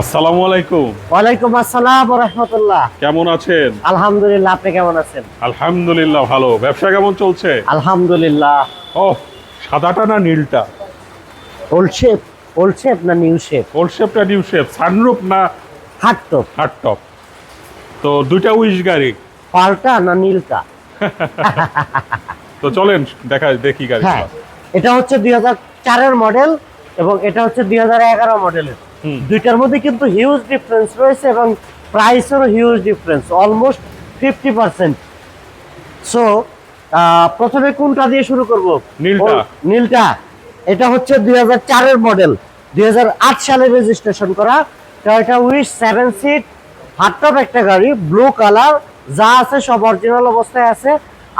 আসসালামু আলাইকুম। ওয়ালাইকুম আসসালাম রহমতুল্লাহ। কেমন আছেন? আলহামদুলিল্লাহ আপনি কেমন আছেন? আলহামদুলিল্লাহ ভালো। ব্যবসা কেমন চলছে? আলহামদুলিল্লাহ। ও সাদাটা না নীলটা? ওল্ড শেপ ওল্ড শেপ না নিউ শেপ ওল্ড শেপটা নিউ শেপ সানরুপ না হাট তো হার্ড টপ তো দুইটা উইশ গাড়ি। পাল্টা না নীলটা? তো চলেন দেখা দেখি গাড়ি হ্যাঁ এটা হচ্ছে দুই হাজার চারের মডেল এবং এটা হচ্ছে দুই হাজার এগারো মডেলের। দুইটার মধ্যে কিন্তু হিউজ ডিফারেন্স রয়েছে এবং প্রাইসেরও huge difference almost fifty percent so প্রথমে কোনটা দিয়ে শুরু করব? নীলটা। এটা হচ্ছে দুই হাজার চারের মডেল দুই হাজার আট সালে রেজিস্ট্রেশন করা। Toyota Wish seven seat hardtop একটা গাড়ি ব্লু কালার যা আছে সব অরিজিনাল অবস্থায় আছে।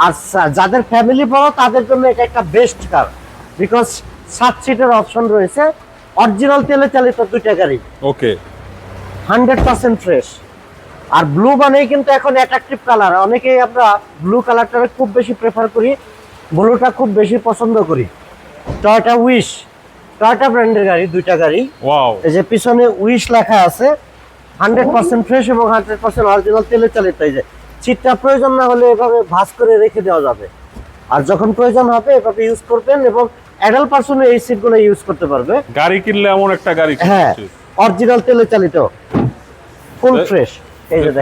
আর যাদের ফ্যামিলি বড় তাদের জন্য এটা একটা বেস্ট কার বিকজ সাত সিটের অপশন রয়েছে। অরিজিনাল তেলে চালিত দুইটা গাড়ি। ওকে হান্ড্রেড পার্সেন্ট ফ্রেশ আর ব্লু মানেই কিন্তু এখন অ্যাট্রাকটিভ কালার অনেকেই আমরা ব্লু কালারটাকে খুব বেশি প্রেফার করি ব্লুটা খুব বেশি পছন্দ করি। টয়টা উইশ টয়টা ব্র্যান্ডের গাড়ি দুইটা গাড়ি। ওয়াও এই যে পিছনে উইশ লেখা আছে হান্ড্রেড পার্সেন্ট ফ্রেশ এবং হান্ড্রেড পার্সেন্ট অরিজিনাল তেলে চালিত। এই যে সিটটা প্রয়োজন না হলে এভাবে ভাঁজ করে রেখে দেওয়া যাবে। আর যখন প্রয়োজন হবে এভাবে ইউজ করবেন এবং অ্যাডাল্ট পার্সনে এই সিটগুলো ইউজ করতে পারবে। গাড়ি কিনলে এমন একটা গাড়ি হ্যাঁ অরিজিনাল তেলে চালিত। Full fresh.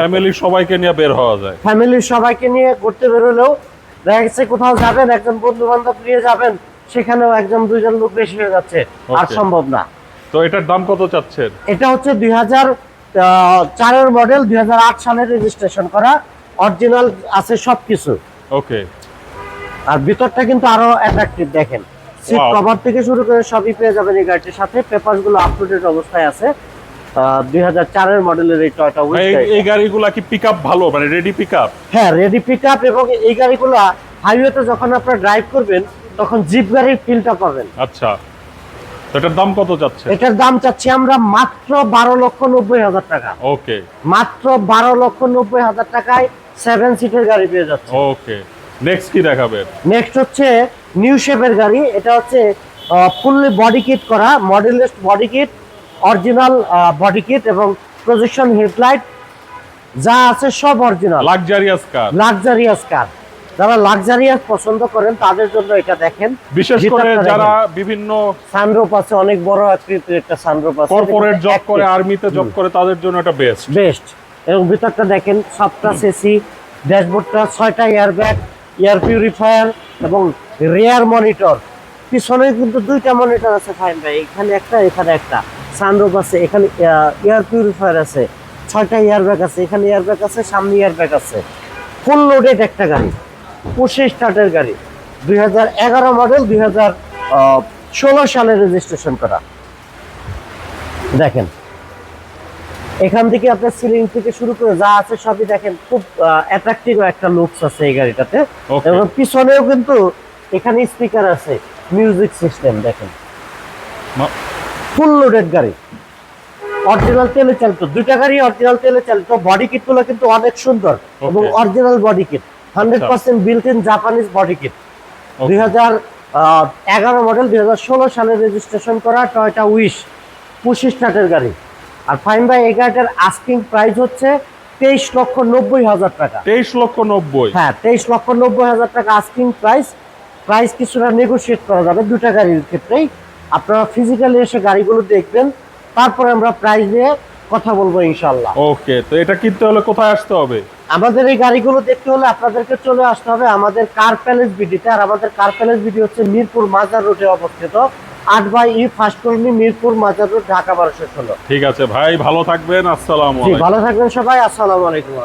ফ্যামিলির সবাইকে নিয়ে বের হওয়া যায়। ফ্যামিলির সবাইকে নিয়ে ঘুরতে বেরোলেও দেখা যাচ্ছে কোথাও যাবেন একজন বন্ধু বান্ধব নিয়ে যাবেন সেখানেও একজন দুইজন লোক বেশি হয়ে যাচ্ছে। আর সম্ভব না। তো এটার দাম কত চাচ্ছেন? এটা হচ্ছে দুই হাজার চারের মডেল দুই হাজার আট সালে রেজিস্ট্রেশন করা। অরিজিনাল আছে সবকিছু। ওকে আর ভিতরটা কিন্তু আরও অ্যাট্রাকটিভ দেখেন। সিট. কভার থেকে শুরু করে সবই পেয়ে যাবেন এই গাড়িটির সাথে। পেপারগুলো আপ টু ডেট অবস্থায় আছে। দুই হাজার চারের মডেলের এই টয়টা এই- এই গাড়িগুলা কি পিক ভালো? মানে রেডি পিক হ্যাঁ রেডি পিক এবং এই গাড়িগুলো হাইওয়েতে যখন আপনারা ড্রাইভ করবেন তখন জিপ গাড়ির ফিলটা পাবেন। আচ্ছা। এটার দাম কত চাচ্ছে এটার দাম চাচ্ছি আমরা মাত্র বারো লক্ষ নব্বই হাজার টাকা। ওকে মাত্র বারো লক্ষ নব্বই হাজার টাকায় সেভেন সিটের গাড়ি পেয়ে যাচ্ছে। ওকে নেক্সট কি দেখাবেন নেক্সট হচ্ছে নিউ শেপের গাড়ি। এটা হচ্ছে ফুললি বডি কিট করা মডেলেস body kit original body kit এবং প্রজেকশন হেডলাইট যা আছে সব original luxurious car luxurious car যারা লাক্সারিয়াস পছন্দ করেন তাদের জন্য এটা দেখেন। বিশেষ করে যারা বিভিন্ন সানরুফ আছে অনেক বড় আকৃতির একটা সানরুফ আছে। কর্পোরেট জব করে আর্মিতে জব করে তাদের জন্য এটা বেস্ট বেস্ট এবং ভিতরটা দেখেন সবটা এসি ড্যাশবোর্ডটা ছয়টা এয়ারব্যাগ এয়ার পিউরিফায়ার এবং রেয়ার মনিটর। পিছনে কিন্তু দুইটা মনিটর আছে ফাইন ভাই, এখানে একটা এখানে একটা। সানরুফ আছে, এখানে এয়ার পিউরিফায়ার আছে। ছয়টা এয়ারব্যাগ আছে, এখানে এয়ারব্যাগ আছে, সামনে এয়ারব্যাগ আছে। ফুল লোডেড একটা গাড়ি পুষে স্টার্টের গাড়ি। দুই হাজার এগারো মডেল দুই হাজার ষোলো সালে রেজিস্ট্রেশন করা। দেখেন এখান থেকে আপনার সিলিং থেকে শুরু করে যা আছে সবই দেখেন খুব অ্যাট্রাকটিভ একটা লুকস আছে এই গাড়িটাতে। এবং পিছনেও কিন্তু এখানে স্পিকার আছে মিউজিক সিস্টেম দেখেন। ফুল লোডেড গাড়ি। অরিজিনাল তেলে চালিত দুইটা গাড়ি অরিজিনাল তেলে চালিত বডি কিটগুলো কিন্তু অনেক সুন্দর। এবং original body kit hundred percent built in Japanese body kit দুই হাজার এগারো মডেল দুই হাজার ষোলো সালে রেজিস্ট্রেশন করা টয়টা উইশ পঁচিশ স্টার্টের গাড়ি। আর ফাইন বাই এই গাড়িটার আস্কিং প্রাইস হচ্ছে তেইশ লক্ষ নব্বই হাজার টাকা। তেইশ লক্ষ নব্বই। হ্যাঁ তেইশ লক্ষ নব্বই হাজার টাকা আস্কিং প্রাইস প্রাইস কিছুটা নেগোশিয়েট করা যাবে দুটা গাড়ির ক্ষেত্রেই। আপনারা ফিজিক্যালি এসে গাড়িগুলো দেখবেন। তারপরে আমরা প্রাইস নিয়ে কথা বলব ইনশাল্লাহ ওকে তো এটা কিনতে হলে কোথায় আসতে হবে? আমাদের এই গাড়িগুলো দেখতে হলে আপনাদেরকে চলে আসতে হবে আমাদের কার প্যালেস বিডিতে আর আমাদের কার প্যালেস বিডি হচ্ছে মিরপুর মাজার রোডে অবস্থিত। আট by E first colony Mirpur Mazar road Dhaka বারোশো ষোলো। ঠিক আছে ভাই ভালো থাকবেন আসসালাম ভালো থাকবেন সবাই আসসালামু আলাইকুম।